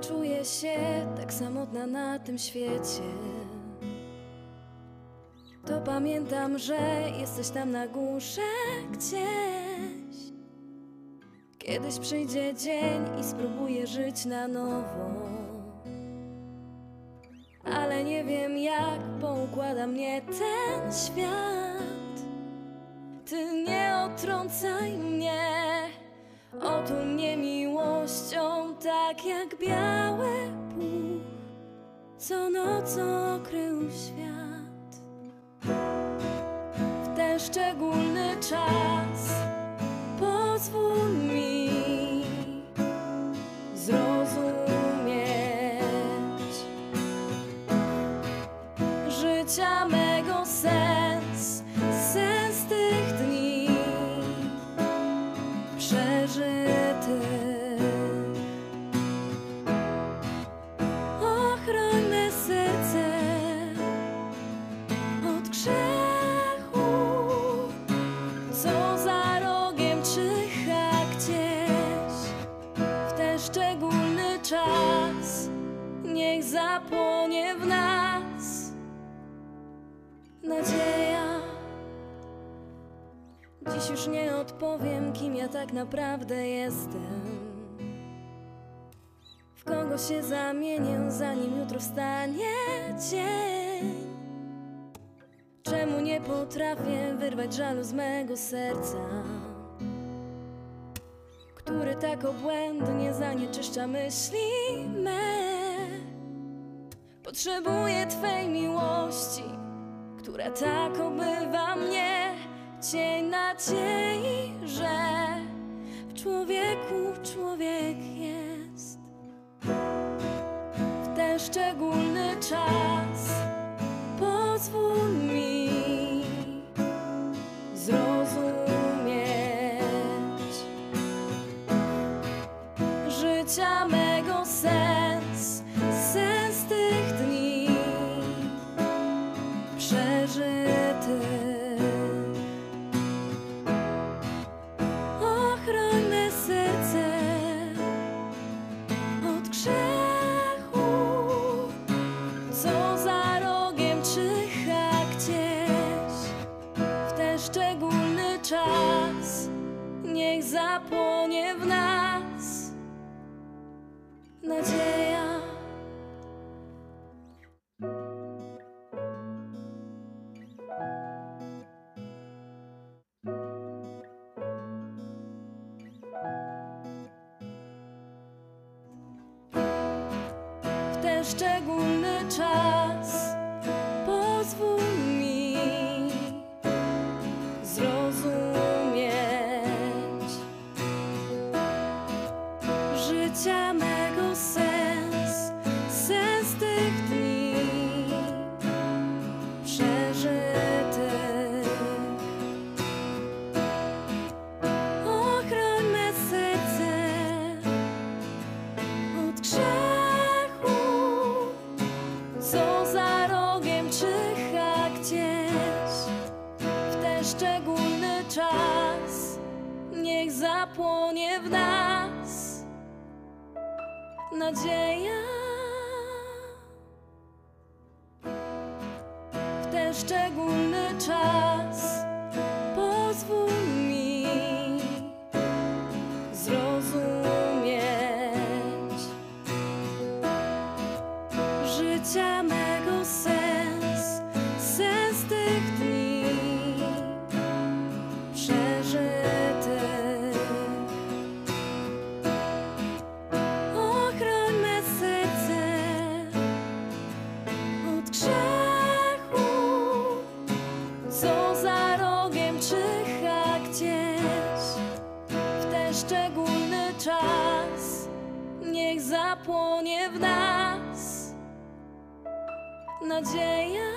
Czuję się tak samotna na tym świecie. To pamiętam, że jesteś tam na górze gdzieś. Kiedyś przyjdzie dzień i spróbuję żyć na nowo. Ale nie wiem jak poukłada mnie ten świat. Ty nie otrącaj mnie Otul tak jak białe puch, co nocą okrył świat. W ten szczególny czas pozwól mi zapłonie w nas nadzieja. Dziś już nie odpowiem, kim ja tak naprawdę jestem. W kogo się zamienię, zanim jutro wstanie dzień. Czemu nie potrafię wyrwać żalu z mego serca, który tak obłędnie zanieczyszcza myśli me. Potrzebuję Twej miłości, która tak obywa mnie cień nadziei, że w człowieku człowiek jest. W ten szczególny czas pozwól zapłonie w nas nadzieja. w ten szczególny czas szczególny czas niech zapłonie w nas nadzieja. W ten szczególny czas zapłonie w nas nadzieja.